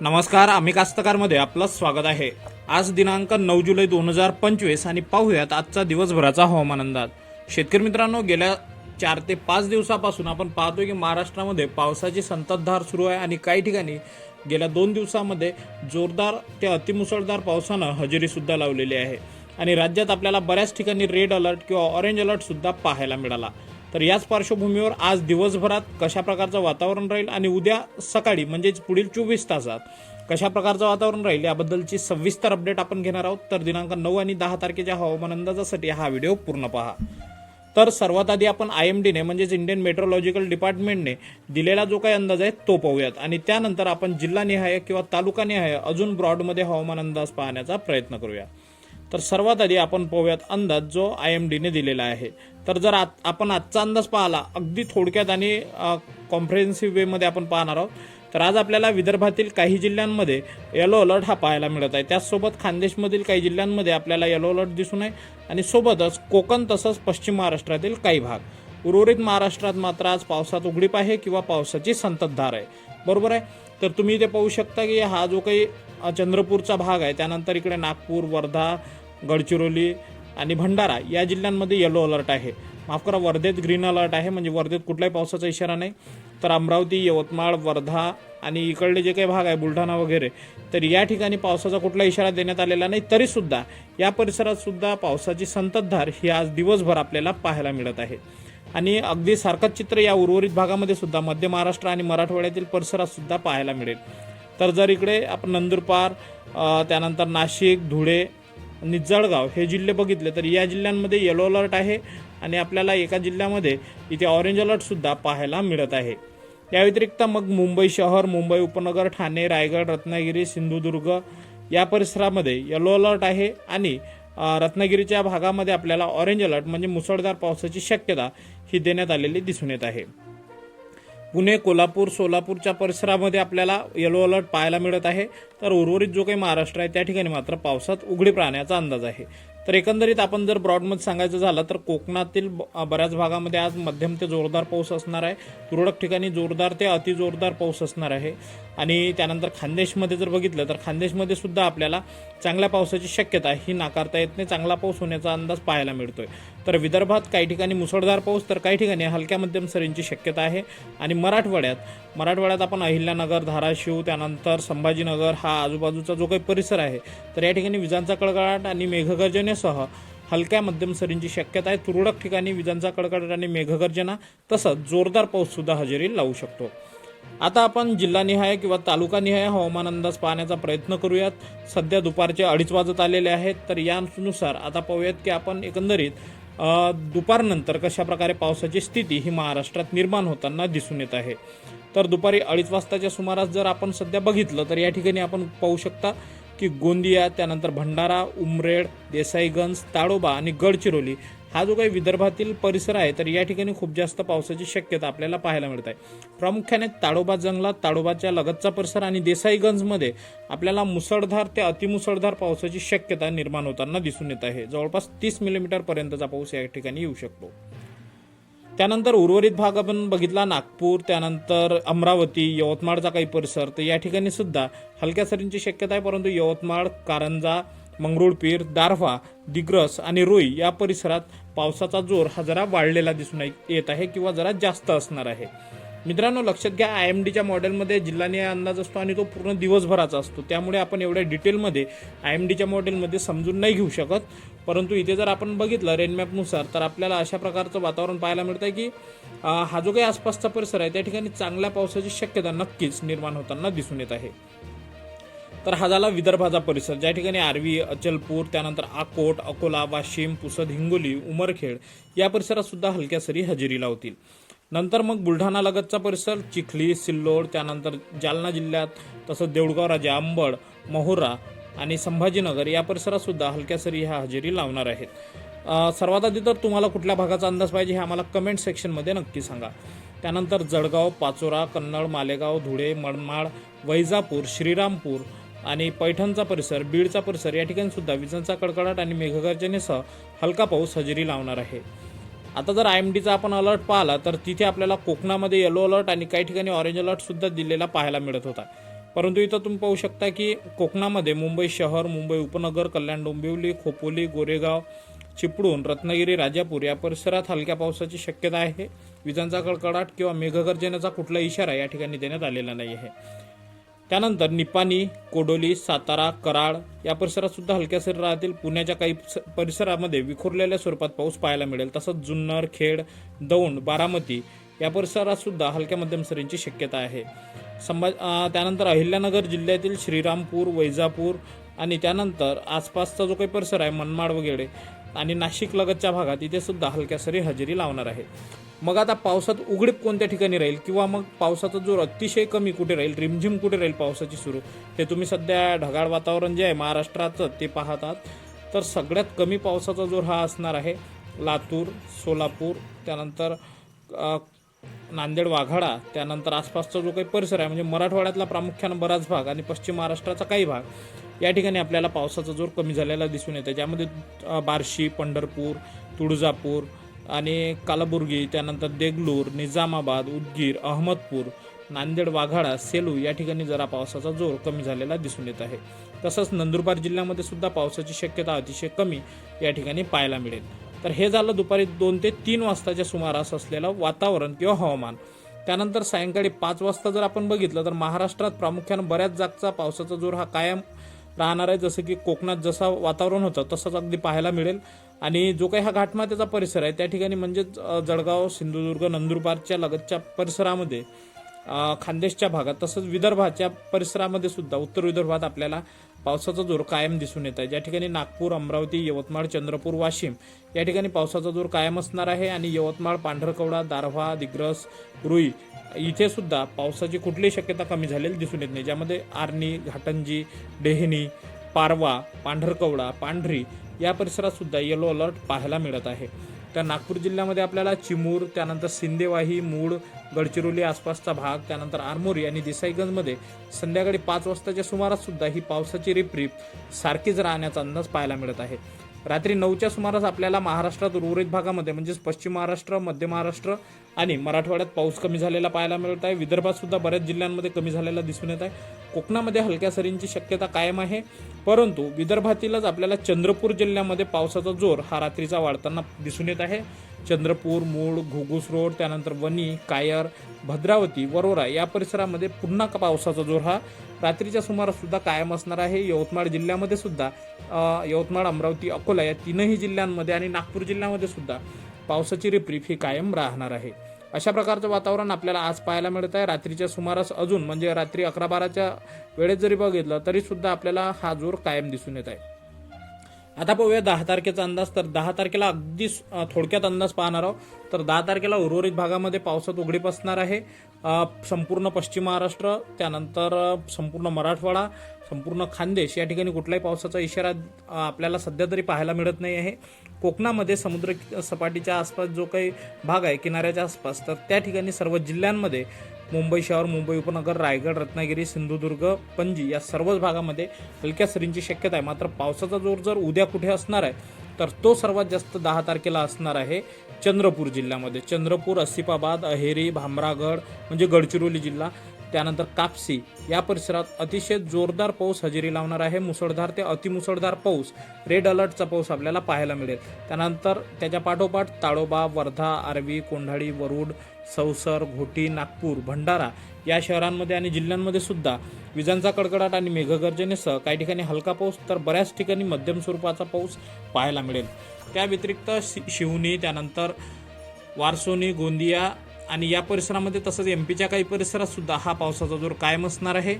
नमस्कार आम्ही कास्तकारमध्ये आपलं स्वागत आहे. आज दिनांक नऊ जुलै दोन हजार पंचवीस आणि पाहूयात आजचा दिवसभराचा हवामान अंदाज. शेतकरी मित्रांनो गेल्या चार ते पाच दिवसापासून आपण पाहतोय की महाराष्ट्रामध्ये पावसाची संततधार सुरू आहे आणि काही ठिकाणी गेल्या दोन दिवसामध्ये जोरदार ते अतिमुसळधार पावसानं हजेरीसुद्धा लावलेली आहे. आणि राज्यात आपल्याला बऱ्याच ठिकाणी रेड अलर्ट किंवा ऑरेंज अलर्टसुद्धा पाहायला मिळाला. तर याच पार्श्वभूमीवर आज दिवसभरात कशा प्रकारचं वातावरण राहील आणि उद्या सकाळी म्हणजेच पुढील चोवीस तासात कशा प्रकारचं वातावरण राहील याबद्दलची सविस्तर अपडेट आपण घेणार आहोत. तर दिनांक नऊ आणि दहा तारखेच्या हवामान अंदाजासाठी हा व्हिडिओ पूर्ण पहा. तर सर्वात आधी आपण आय एम डीने म्हणजेच इंडियन मेट्रोलॉजिकल डिपार्टमेंटने दिलेला जो काही अंदाज आहे तो पाहूयात. आणि त्यानंतर आपण जिल्हानिहाय किंवा तालुकानिहाय अजून ब्रॉडमध्ये हवामान अंदाज पाहण्याचा प्रयत्न करूया तर सर्वात आधी आपण पाहूयात अंदाज जो आय एम डीने दिलेला आहे. तर जर आत- आपण आजचा अंदाज पाहिला अगदी थोडक्यात आणि कॉम्प्रिहेन्सिव्ह वेमध्ये आपण पाहणार आहोत. तर आज आपल्याला विदर्भातील काही जिल्ह्यांमध्ये येलो अलर्ट हा पाहायला मिळत आहे. त्याचसोबत खानदेशमधील काही जिल्ह्यांमध्ये आपल्याला येलो अलर्ट दिसून आहे आणि सोबतच कोकण तसंच पश्चिम महाराष्ट्रातील काही भाग. उर्वरित महाराष्ट्रात मात्र आज पावसात उघडीप आहे किंवा पावसाची संततधार आहे. बरोबर आहे? तर तुम्ही इथे पाहू शकता की हा जो काही चंद्रपूरचा भाग आहे त्यानंतर इकडे नागपूर वर्धा गडचिरोली आणि भंडारा या जिल्ह्यांमध्ये येलो अलर्ट आहे. माफ करा वर्धेत ग्रीन अलर्ट आहे म्हणजे वर्धेत कुठल्याही पावसाचा इशारा नाही. तर अमरावती यवतमाळ वर्धा आणि इकडले जे काही भाग आहे बुलढाणा वगैरे तर या ठिकाणी पावसाचा कुठला इशारा देण्यात आलेला नाही. तरीसुद्धा या परिसरात सुद्धा पावसाची संततधार ही आज दिवसभर आपल्याला पाहायला मिळत आहे. आणि अगदी सारखंच चित्र या उर्वरित भागामध्ये सुद्धा मध्य महाराष्ट्र आणि मराठवाड्यातील परिसरात सुद्धा पाहायला मिळेल. तर जर इकडे आपण नंदुरबार त्यानंतर नाशिक धुळे आणि जळगाव हे जिल्हे बघितले तर या जिल्ह्यांमध्ये येलो अलर्ट आहे आणि आपल्याला एका जिल्ह्यामध्ये इथे ऑरेंज अलर्टसुद्धा पाहायला मिळत आहे. या व्यतिरिक्त मग मुंबई शहर मुंबई उपनगर ठाणे रायगड रत्नागिरी सिंधुदुर्ग या परिसरामध्ये येलो अलर्ट आहे आणि रत्नागिरीच्या भागामध्ये आपल्याला ऑरेंज अलर्ट म्हणजे मुसळधार पावसाची शक्यता ही देण्यात आलेली दिसून येत आहे. पुणे कोल्हापूर सोलापूरच्या परिसरामध्ये आपल्याला येलो अलर्ट पाहायला मिळत आहे. तर उर्वरित जो काही महाराष्ट्र आहे त्या ठिकाणी मात्र पावसात उघडीप राहण्याचा अंदाज आहे. तर एकंदरीत आपण जर ब्रॉडमध्ये सांगायचं झालं तर कोकणातील ब- बऱ्याच भागामध्ये आज मध्यम ते जोरदार पाऊस असणार आहे. तुरळक ठिकाणी जोरदार ते अति जोरदार पाऊस असणार आहे. आणि त्यानंतर खानदेशमध्ये जर बघितलं तर खानदेशमध्ये सुद्धा आपल्याला चांगल्या पावसाची शक्यता ही नाकारता येत नाही. चांगला पाऊस होण्याचा अंदाज पाहायला मिळतोय. तर विदर्भात काही ठिकाणी मुसळधार पाऊस तर काही ठिकाणी हलक्या मध्यम सरींची शक्यता आहे. आणि मराठवाड्यात मराठवाड्यात आपण अहिल्यानगर धाराशिव त्यानंतर संभाजीनगर हा आजूबाजूचा जो काही परिसर आहे तर या ठिकाणी विजांचा कडकडाट आणि मेघगर्जनेसह हलक्या मध्यम सरींची शक्यता आहे. तुरळक ठिकाणी विजांचा कडकडाट आणि मेघगर्जना तसंच जोरदार पाऊससुद्धा हजेरी लावू शकतो. आता आपण जिल्हानिहाय किंवा तालुकानिहाय हवामान अंदाज पाहण्याचा प्रयत्न करूयात. सध्या दुपारचे अडीच वाजत आलेले आहेत. तर यानुसार आता पाहूयात की आपण एकंदरीत दुपारनंतर कशा प्रकारे पावसाची स्थिती ही महाराष्ट्रात निर्माण होताना दिसून येत आहे. तर दुपारी अडीच वाजताच्या सुमारास जर आपण सध्या बघितलं तर या ठिकाणी आपण पाहू शकता की गोंदिया त्यानंतर भंडारा उमरेड देसाईगंज ताडोबा आणि गडचिरोली हा जो काही विदर्भातील परिसर आहे तर या ठिकाणी खूप जास्त पावसाची शक्यता आपल्याला पाहायला मिळत आहे. प्रामुख्याने ताडोबा जंगलात ताडोबाच्या लगतचा परिसर आणि देसाईगंजमध्ये आपल्याला मुसळधार ते अतिमुसळधार पावसाची शक्यता निर्माण होताना दिसून येत आहे. जवळपास तीस मिलीमीटरपर्यंतचा पाऊस या ठिकाणी येऊ शकतो. त्यानंतर उर्वरित भाग आपण बघितला नागपूर त्यानंतर अमरावती यवतमाळचा काही परिसर. तर या ठिकाणी सुद्धा हलक्या सरींची शक्यता आहे परंतु यवतमाळ कारंजा मंगरुळपीर दारव्हा दिग्रस आणि रोई या परिसरात पावसाचा जोर हा जरा वाढलेला दिसून येत आहे किंवा जरा जास्त असणार आहे. मित्रांनो लक्षात घ्या आय एम डीच्या मॉडेलमध्ये जिल्हाने अंदाज असतो आणि तो पूर्ण दिवसभराचा असतो. त्यामुळे आपण एवढ्या डिटेलमध्ये आय एम डीच्या मॉडेलमध्ये समजून नाही घेऊ शकत. परंतु इथे जर आपण बघितलं रेनमॅपनुसार तर आपल्याला अशा प्रकारचं वातावरण पाहायला मिळतं आहे की हा जो काही आसपासचा परिसर आहे त्या ठिकाणी चांगल्या पावसाची शक्यता नक्कीच निर्माण होताना दिसून येत आहे. तर हा झाला विदर्भाचा परिसर ज्या ठिकाणी आर्वी अचलपूर त्यानंतर आकोट अकोला वाशिम पुसद हिंगोली उमरखेड या परिसरात सुद्धा हलक्या सरी हजेरी लावतील. नंतर मग बुलढाणा लगतचा परिसर चिखली सिल्लोड त्यानंतर जालना जिल्ह्यात तसंच देऊळगाव राजा अंबड महुरा आणि संभाजीनगर या परिसरातसुद्धा हलक्या सरी ह्या हजेरी लावणार आहेत. सर्वात आधी तर तुम्हाला कुठल्या भागाचा अंदाज पाहिजे हे आम्हाला कमेंट सेक्शनमध्ये नक्की सांगा. त्यानंतर जळगाव पाचोरा कन्नड मालेगाव धुळे मनमाड वैजापूर श्रीरामपूर आणि पैठणचा परिसर बीडचा परिसर या ठिकाणी सुद्धा विजांचा कडकडाट आणि मेघगर्जनेसह हलका पाऊस हजेरी लावणार आहे. आता जर आय एम डीचा आपण अलर्ट पाहिला तर तिथे आपल्याला कोकणामध्ये येलो अलर्ट आणि काही ठिकाणी ऑरेंज अलर्टसुद्धा दिलेला पाहायला मिळत होता. परंतु इथं तुम्ही पाहू शकता की कोकणामध्ये मुंबई शहर मुंबई उपनगर कल्याण डोंबिवली खोपोली गोरेगाव चिपळूण रत्नागिरी राजापूर या परिसरात हलक्या पावसाची शक्यता आहे. विजांचा कडकडाट किंवा मेघगर्जनेचा कुठला इशारा या ठिकाणी देण्यात आलेला नाही आहे. त्यानंतर निपाणी कोडोली सातारा कराड या परिसरात सुद्धा हलक्या सरी राहतील. पुण्याच्या काही स- परिसरामध्ये विखुरलेल्या स्वरूपात पाऊस पाहायला मिळेल. तसंच जुन्नर खेड दौंड बारामती या परिसरात सुद्धा हलक्या मध्यम सरींची शक्यता आहे. संभाज त्यानंतर अहिल्यानगर जिल्ह्यातील श्रीरामपूर वैजापूर आणि त्यानंतर आसपासचा जो काही परिसर आहे मनमाड वगैरे आणि नाशिक लगतच्या भागात इथे सुद्धा हलक्या सरी हजेरी लावणार आहे. मग आता पावसात उघडीप कोणत्या ठिकाणी राहील? किंवा मग पावसाचा जोर अतिशय कमी कुठे राहील? रिमझिम कुठे राहील पावसाची सुरू? हे तुम्ही सध्या ढगाळ वातावरण जे आहे महाराष्ट्राचं ते पाहतात. तर सगळ्यात कमी पावसाचा जोर हा असणार आहे लातूर सोलापूर त्यानंतर नांदेड वाघाडा त्यानंतर आसपासचा जो काही परिसर आहे म्हणजे मराठवाड्यातला प्रामुख्यानं बराच भाग आणि पश्चिम महाराष्ट्राचा काही भाग या ठिकाणी आपल्याला पावसाचा जोर कमी झालेला दिसून येतो ज्यामध्ये बार्शी पंढरपूर तुळजापूर आणि कालाबुर्गी त्यानंतर देगलूर निजामाबाद उदगीर अहमदपूर नांदेड वाघाडा सेलू या ठिकाणी जरा पावसाचा जोर कमी झालेला दिसून येत आहे. तसंच नंदुरबार जिल्ह्यामध्ये सुद्धा पावसाची शक्यता अतिशय कमी या ठिकाणी पाहायला मिळेल. तर हे झालं दुपारी दोन ते तीन वाजताच्या सुमारास असलेलं वातावरण किंवा हवामान. त्यानंतर सायंकाळी पाच वाजता जर आपण बघितलं तर महाराष्ट्रात प्रामुख्यानं बऱ्याच जागचा पावसाचा जोर हा कायम राहणार आहे. जसं की कोकणात जसा वातावरण होतं तसंच अगदी पाहायला मिळेल. आणि जो काही हा घाटमाथ्याचा परिसर आहे त्या ठिकाणी म्हणजेच जळगाव सिंधुदुर्ग नंदुरबारच्या लगतच्या परिसरामध्ये खानदेशच्या भागात तसंच विदर्भाच्या परिसरामध्ये सुद्धा उत्तर विदर्भात आपल्याला पावसाचा जोर कायम दिसून येत आहे. ज्या ठिकाणी नागपूर अमरावती यवतमाळ चंद्रपूर वाशिम या ठिकाणी पावसाचा जोर कायम असणार आहे आणि यवतमाळ पांढरकवडा दारव्हा दिग्रस रुई इथे सुद्धा पावसाची कुठलीही शक्यता कमी झालेली दिसून येत नाही. ज्यामध्ये आर्णी घाटंजी डेहनी पारवा पांढरकवडा पांढरी या परिसरात सुद्धा येलो अलर्ट पाहायला मिळत आहे. तर नागपूर जिल्ह्यामध्ये आपल्याला चिमूर त्यानंतर सिंदेवाही मूळ गडचिरोली आसपासचा भाग त्यानंतर आरमोरी आणि देसाईगंजमध्ये संध्याकाळी पाच वाजताच्या सुमारास सुद्धा ही पावसाची रिपरिप सारखीच राहण्याचा अंदाज पाहायला मिळत आहे. रात्री नऊच्या सुमारास आपल्याला महाराष्ट्रात उर्वरित भागामध्ये म्हणजेच पश्चिम महाराष्ट्र मध्य महाराष्ट्र आणि मराठवाड्यात पाऊस कमी झालेला पाहायला मिळत आहे. विदर्भात सुद्धा बऱ्याच जिल्ह्यांमध्ये कमी झालेला दिसून येत आहे. कोकणामध्ये हलक्या सरींची शक्यता कायम आहे. परंतु विदर्भातीलच आपल्याला चंद्रपूर जिल्ह्यामध्ये पावसाचा जोर हा रात्रीचा वाढताना दिसून येत आहे. चंद्रपूर मूळ घुगुस रोड त्यानंतर वणी कायर भद्रावती वरोरा या परिसरामध्ये पुन्हा का पावसाचा जोर हा? रात्रीच्या सुमाराससुद्धा कायम असणार आहे. यवतमाळ जिल्ह्यामध्ये सुद्धा यवतमाळ अमरावती अकोला या तीनही जिल्ह्यांमध्ये आणि नागपूर जिल्ह्यामध्ये सुद्धा पावसाची रिपरीप ही कायम राहणार आहे. अशा प्रकारचं वातावरण आपल्याला आज पाहायला मिळत आहे. रात्रीच्या सुमारास अजून म्हणजे रात्री अकरा बाराच्या वेळेत जरी बघितलं तरीसुद्धा आपल्याला हा जोर कायम दिसून येत आहे. आता पाहूया दहा तारखेचा अंदाज. तर दहा तारखेला अगदी थोडक्यात अंदाज पाहणार आहोत. तर दहा तारखेला उर्वरित भागामध्ये पावसात उघडीप असणार आहे. संपूर्ण पश्चिम महाराष्ट्र त्यानंतर संपूर्ण मराठवाडा संपूर्ण खानदेश या ठिकाणी कुठल्याही पावसाचा इशारा आपल्याला सध्या तरी पाहायला मिळत नाही आहे. कोकणामध्ये समुद्र सपाटीच्या आसपास जो काही भाग आहे किनाऱ्याच्या आसपास तर त्या ठिकाणी सर्व जिल्ह्यांमध्ये मुंबई शहर मुंबई उपनगर रायगड रत्नागिरी सिंधुदुर्ग पणजी या सर्वच भागामध्ये हलक्या सरींची शक्यता आहे. मात्र पावसाचा जोर जर उद्या कुठे असणार आहे तर तो सर्वात जास्त दहा तारखेला असणार आहे चंद्रपूर जिल्ह्यामध्ये. चंद्रपूर असिफाबाद अहेरी भामरागड म्हणजे गडचिरोली जिल्हा. त्यानंतर कापसी. या परिसरात अतिशय जोरदार पाऊस हजेरी लावणार आहे. मुसळधार ते अतिमुसळधार पाऊस. रेड अलर्टचा पाऊस आपल्याला पाहायला मिळेल. त्यानंतर त्याच्या पाठोपाठ ताडोबा वर्धा आरवी कोंढाळी वरुड सौसर घोटी नागपूर भंडारा या शहरांमध्ये आणि जिल्ह्यांमध्ये सुद्धा विजांचा कडकडाट आणि मेघगर्जनेसह काही ठिकाणी हलका पाऊस तर बऱ्याच ठिकाणी मध्यम स्वरूपाचा पाऊस पाहायला मिळेल. त्या व्यतिरिक्त शि शिवनी त्यानंतर वारसोनी गोंदिया आणि या परिसरामध्ये तसंच एम पीच्या काही परिसरात सुद्धा हा पावसाचा जोर कायम असणार आहे.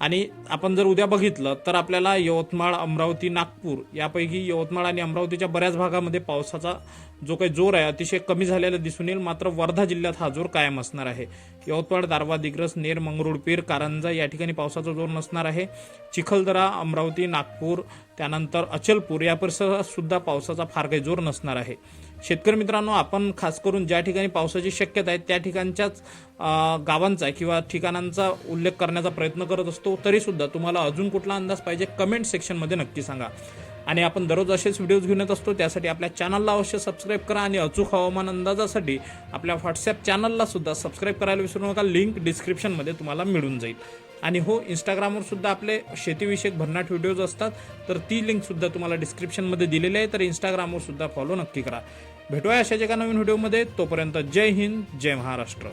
आणि आपण जर उद्या बघितलं तर आपल्याला यवतमाळ अमरावती नागपूर यापैकी यवतमाळ आणि अमरावतीच्या बऱ्याच भागामध्ये पावसाचा जो काही जोर आहे अतिशय कमी झालेला दिसून येईल. मात्र वर्धा जिल्ह्यात हा जोर कायम असणार आहे. यवतमाळ दारवा दिग्रस नेर मंगरुळपीर कारंजा या ठिकाणी पावसाचा जोर नसणार आहे. चिखलदरा अमरावती नागपूर त्यानंतर अचलपूर या परिसरात सुद्धा पावसाचा फार काही जोर नसणार आहे. शेतकरी मित्रांनो आपण खास करून ज्या ठिकाणी पावसाची शक्यता आहे त्या ठिकाणच्याच गावांचा किंवा ठिकाणांचा उल्लेख करण्याचा प्रयत्न करत असतो तरीसुद्धा तुम्हाला अजून कुठला अंदाज पाहिजे कमेंट सेक्शनमध्ये नक्की सांगा. आणि आपण दररोज असेच व्हिडिओज घेऊन येत असतो त्यासाठी आपल्या चॅनलला अवश्य सबस्क्राईब करा आणि अचूक हवामान अंदाजासाठी आपल्या व्हॉट्सॲप चॅनलला सुद्धा सबस्क्राईब करायला विसरू नका. लिंक डिस्क्रिप्शनमध्ये तुम्हाला मिळून जाईल. आणि हो इंस्टाग्रामवर सुद्धा आपले शेतीविषयक भन्नाट व्हिडिओज असतात. तर ती लिंक सुद्धा तुम्हाला डिस्क्रिप्शनमध्ये दिलेली आहे. तर इंस्टाग्रामवर सुद्धा फॉलो नक्की करा. भेटूया अशाच एका नवीन व्हिडिओमध्ये तोपर्यंत जय हिंद जय महाराष्ट्र.